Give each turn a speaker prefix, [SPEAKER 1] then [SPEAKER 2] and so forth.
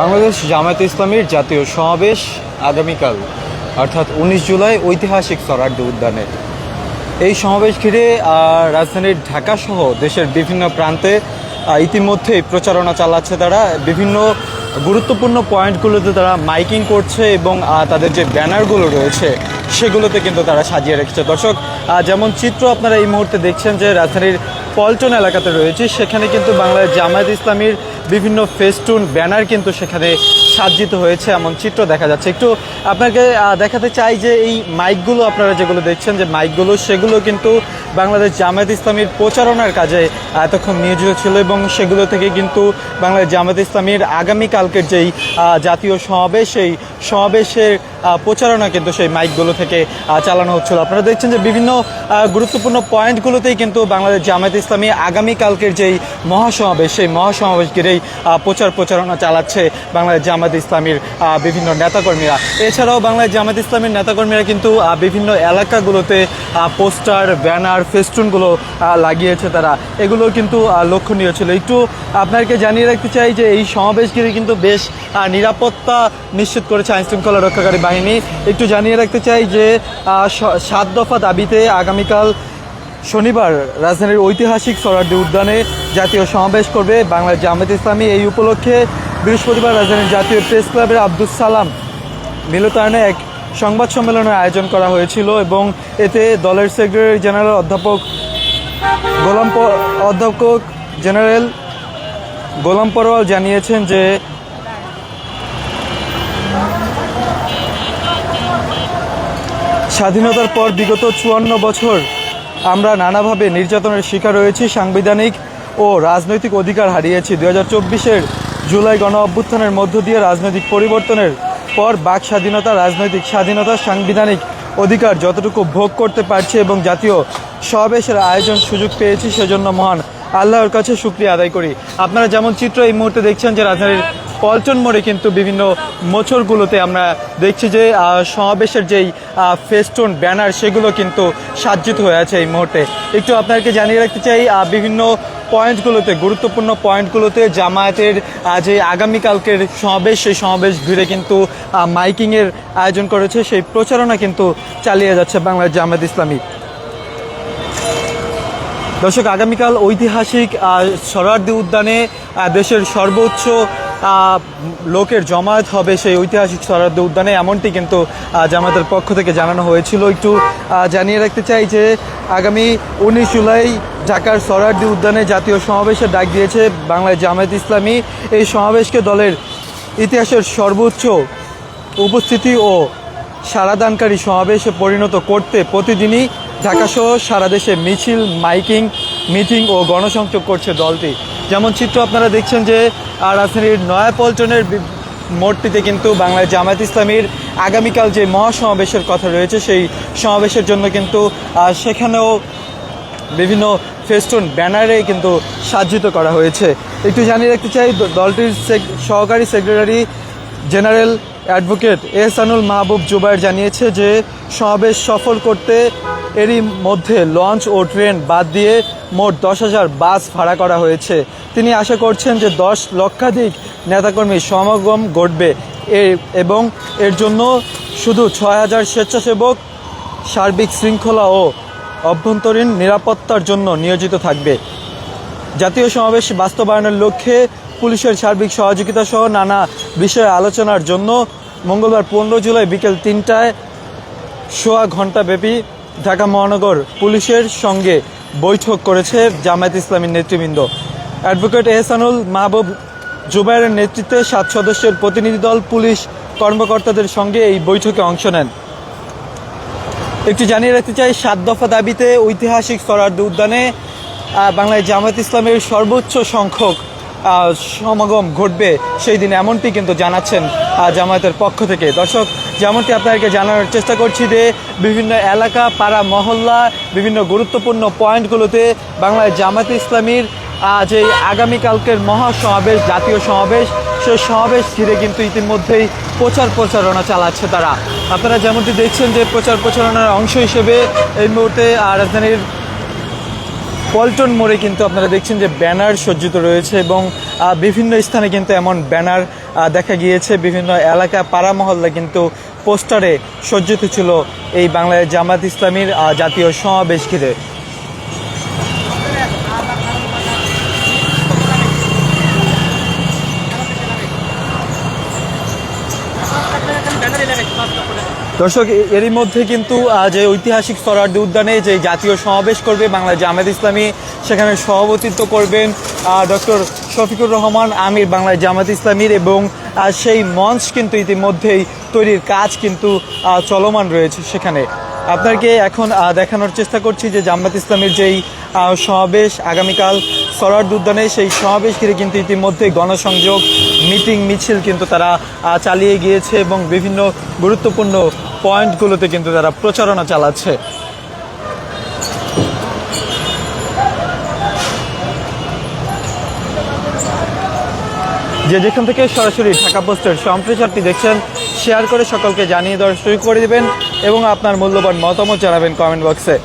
[SPEAKER 1] বাংলাদেশ জামায়াতে ইসলামীর জাতীয় সমাবেশ আগামীকাল, অর্থাৎ উনিশ জুলাই ঐতিহাসিক সরার্দি উদ্যানে। এই সমাবেশ ঘিরে রাজধানীর ঢাকা সহ দেশের বিভিন্ন প্রান্তে ইতিমধ্যেই প্রচারণা চালাচ্ছে তারা। বিভিন্ন গুরুত্বপূর্ণ পয়েন্টগুলোতে তারা মাইকিং করছে এবং তাদের যে ব্যানারগুলো রয়েছে, সেগুলোতে কিন্তু তারা সাজিয়ে রেখেছে। দর্শক যেমন চিত্র আপনারা এই মুহূর্তে দেখছেন যে রাজধানীর পল্টন এলাকাতে রয়েছে, সেখানে কিন্তু বাংলাদেশ জামায়াত ইসলামীর বিভিন্ন ফেস্টুন ব্যানার কিন্তু সেখানে সাজ্জিত হয়েছে এমন চিত্র দেখা যাচ্ছে। একটু আপনাকে দেখাতে চাই যে এই মাইকগুলো আপনারা যেগুলো দেখছেন, যে মাইকগুলো, সেগুলো কিন্তু বাংলাদেশ জামায়াত ইসলামীর প্রচারণার কাজে এতক্ষণ নিয়োজিত ছিল এবং সেগুলো থেকে কিন্তু বাংলাদেশ জামায়াত ইসলামীর আগামীকালকের যেই জাতীয় সমাবেশ, সেই সমাবেশের প্রচারণা কিন্তু সেই মাইকগুলো থেকে চালানো হচ্ছিল। আপনারা দেখছেন যে বিভিন্ন গুরুত্বপূর্ণ পয়েন্টগুলোতেই কিন্তু বাংলাদেশ জামায়াত ইসলামী আগামীকালকের যেই মহাসমাবেশ, সেই মহাসমাবেশ ঘিরেই প্রচার প্রচারণা চালাচ্ছে বাংলাদেশ জামায়াত ইসলামীর আহ, বিভিন্ন নেতাকর্মীরা। এছাড়াও বাংলাদেশ জামায়াত ইসলামীর নেতাকর্মীরা কিন্তু বিভিন্ন এলাকাগুলোতে পোস্টার ব্যানার ফেস্টুনগুলো লাগিয়েছে তারা। এগুলো কিন্তু লক্ষণীয় ছিল। একটু আপনাকে জানিয়ে রাখতে চাই যে এই সমাবেশগুলি কিন্তু বেশ নিরাপত্তা নিশ্চিত করেছে আইন শৃঙ্খলা রক্ষাকারী বাহিনী। একটু জানিয়ে রাখতে চাই যে সাত দফা দাবিতে আগামীকাল শনিবার রাজধানীর ঐতিহাসিক সরার্দি উদ্যানে জাতীয় সমাবেশ করবে বাংলাদেশ জামায়াত ইসলামী। এই উপলক্ষে বৃহস্পতিবার রাজধানীর জাতীয় প্রেস ক্লাবের আব্দুল সালাম মিলতায়নে এক সংবাদ সম্মেলনের আয়োজন করা হয়েছিল এবং এতে দলের সেক্রেটারি জেনারেল অধ্যাপক গোলাম অধ্যাপক জেনারেল গোলাম পরোয়াল জানিয়েছেন যে স্বাধীনতার পর বিগত চুয়ান্ন বছর আমরা নানাভাবে নির্যাতনের শিকার হয়েছি, সাংবিধানিক ও রাজনৈতিক অধিকার হারিয়েছি। দু হাজার চব্বিশের জুলাই গণ অভ্যুত্থানের মধ্য দিয়ে রাজনৈতিক পরিবর্তনের পর বাক স্বাধীনতা, রাজনৈতিক স্বাধীনতা, সাংবিধানিক অধিকার যতটুকু ভোগ করতে পারছি এবং জাতীয় সমাবেশের আয়োজন সুযোগ পেয়েছি সেজন্য মহান আল্লাহর কাছে শুক্রিয়া আদায় করি। আপনারা যেমন চিত্র এই মুহূর্তে দেখছেন যে রাজধানীর পল্টন মোড়ে কিন্তু বিভিন্ন মোচরগুলোতে আমরা দেখছি যে সমাবেশের যেই ফেস্টুন, ব্যানার সেগুলো কিন্তু সাজ্জিত হয়ে আছে এই মুহূর্তে। একটু আপনাকে জানিয়ে রাখতে চাই বিভিন্ন পয়েন্টগুলোতে, গুরুত্বপূর্ণ পয়েন্টগুলোতে জামায়াতের যে আগামীকালকের সমাবেশ, সেই সমাবেশ ঘিরে কিন্তু মাইকিংয়ের আয়োজন করেছে। সেই প্রচারণা কিন্তু চালিয়ে যাচ্ছে বাংলাদেশ জামায়াত ইসলামী। দর্শক, আগামীকাল ঐতিহাসিক সরার্দি উদ্যানে দেশের সর্বোচ্চ লোকের জমায়েত হবে সেই ঐতিহাসিক সরার্দি উদ্যানে, এমনটি কিন্তু জামায়াতের পক্ষ থেকে জানানো হয়েছিল। একটু জানিয়ে রাখতে চাই যে, আগামী উনিশ জুলাই ঢাকার সরার্দি উদ্যানে জাতীয় সমাবেশের ডাক দিয়েছে বাংলাদেশ জামায়াত ইসলামী। এই সমাবেশকে দলের ইতিহাসের সর্বোচ্চ উপস্থিতি ও সারাদানকারী সমাবেশে পরিণত করতে প্রতিদিনই ঢাকাসহ সারা দেশে মিছিল, মাইকিং, মিটিং ও গণসংযোগ করছে দলটি। যেমন চিত্র আপনারা দেখছেন যে রাজধানীর নয়াপল্টনের মোড়টিতে কিন্তু বাংলা জামায়াত ইসলামীর আগামীকাল যে মহাসমাবেশের কথা রয়েছে, সেই সমাবেশের জন্য কিন্তু সেখানেও বিভিন্ন ফেস্টুন ব্যানারে কিন্তু সাজ্জিত করা হয়েছে। একটু জানিয়ে রাখতে চাই দলটির সহকারী secretary general advocate Ehsanul Mahbub Zubair জানিয়েছে যে সমাবেশ সফল করতে এরই মধ্যে লঞ্চ ও ট্রেন বাদ দিয়ে মোট দশ হাজার বাস ভাড়া করা হয়েছে। তিনি আশা করছেন যে দশ লক্ষাধিক নেতাকর্মীর সমাগম ঘটবে। এবং এর জন্য শুধু ছয় হাজার স্বেচ্ছাসেবক, সার্বিক শৃঙ্খলা ও অভ্যন্তরীণ নিরাপত্তার জন্য নিয়োজিত থাকবে। জাতীয় সমাবেশ বাস্তবায়নের লক্ষ্যে পুলিশের সার্বিক সহযোগিতা সহ নানা বিষয়ে আলোচনার জন্য মঙ্গলবার পনেরো জুলাই বিকেল তিনটায় সোয়া ঘণ্টাব্যাপী ঢাকা মহানগর পুলিশের সঙ্গে বৈঠক করেছে জামায়াত ইসলামীর নেতৃবৃন্দ। অ্যাডভোকেট এহসানুল মাহবুব জুবাইরের নেতৃত্বে সাত সদস্যের প্রতিনিধি দল পুলিশ কর্মকর্তাদের সঙ্গে এই বৈঠকে অংশ নেন। একটু জানিয়ে রাখতে চাই, সাত দফা দাবিতে ঐতিহাসিক সরার্দি উদ্যানে বাংলায় জামায়াত ইসলামের সর্বোচ্চ সংখ্যক সমাগম ঘটবে সেই দিন এমনটি কিন্তু জানাচ্ছেন জামায়াতের পক্ষ থেকে। দর্শক, যেমনটি আপনাদেরকে জানানোর চেষ্টা করছি যে বিভিন্ন এলাকা, পাড়া, মহল্লা, বিভিন্ন গুরুত্বপূর্ণ পয়েন্টগুলোতে বাংলায় জামায়াত ইসলামীর যে আগামীকালকের মহাসমাবেশ, জাতীয় সমাবেশ, সেই সমাবেশ ঘিরে কিন্তু ইতিমধ্যেই প্রচার প্রচারণা চালাচ্ছে তারা। আপনারা যেমনটি দেখছেন যে প্রচার প্রচারণার অংশ হিসেবে এই মুহূর্তে রাজধানীর পল্টন মোড়ে কিন্তু আপনারা দেখছেন যে ব্যানার সজ্জিত রয়েছে এবং বিভিন্ন স্থানে কিন্তু এমন ব্যানার দেখা গিয়েছে। বিভিন্ন এলাকা পাড়া মহল্লা কিন্তু পোস্টারে সজ্জিত ছিল এই বাংলায় জামাত ইসলামীর জাতীয় সমাবেশ ঘিরে। দর্শক এরই মধ্যে কিন্তু যে ঐতিহাসিক সরার্দি উদ্যানে যে জাতীয় সমাবেশ করবে বাংলা জামাত ইসলামী, সেখানে সভাপতিত্ব করবেন ডক্টর শফিকুর রহমান, আমির বাংলা জামাত ইসলামীর এবং সেই মঞ্চ কিন্তু ইতিমধ্যেই তৈরির কাজ কিন্তু চলমান রয়েছে সেখানে। আপনাকে এখন দেখানোর চেষ্টা করছি যে জামাত ইসলামের যেই সমাবেশ, আগামীকাল সরার্দ উদ্যানে সেই সমাবেশ ঘিরে কিন্তু ইতিমধ্যে গণসংযোগ, মিটিং, মিছিল কিন্তু তারা চালিয়ে গিয়েছে এবং বিভিন্ন গুরুত্বপূর্ণ পয়েন্টগুলোতে কিন্তু তারা প্রচারণা চালাচ্ছে। যে যেখান থেকে সরাসরি ঢাকা পোস্টের সম্প্রচারটি দেখছেন, শেয়ার করে সকলকে জানিয়ে দেওয়ার শুরু করে দিবেন এবং আপনার মূল্যবান মতামত জানাবেন কমেন্ট বক্সে।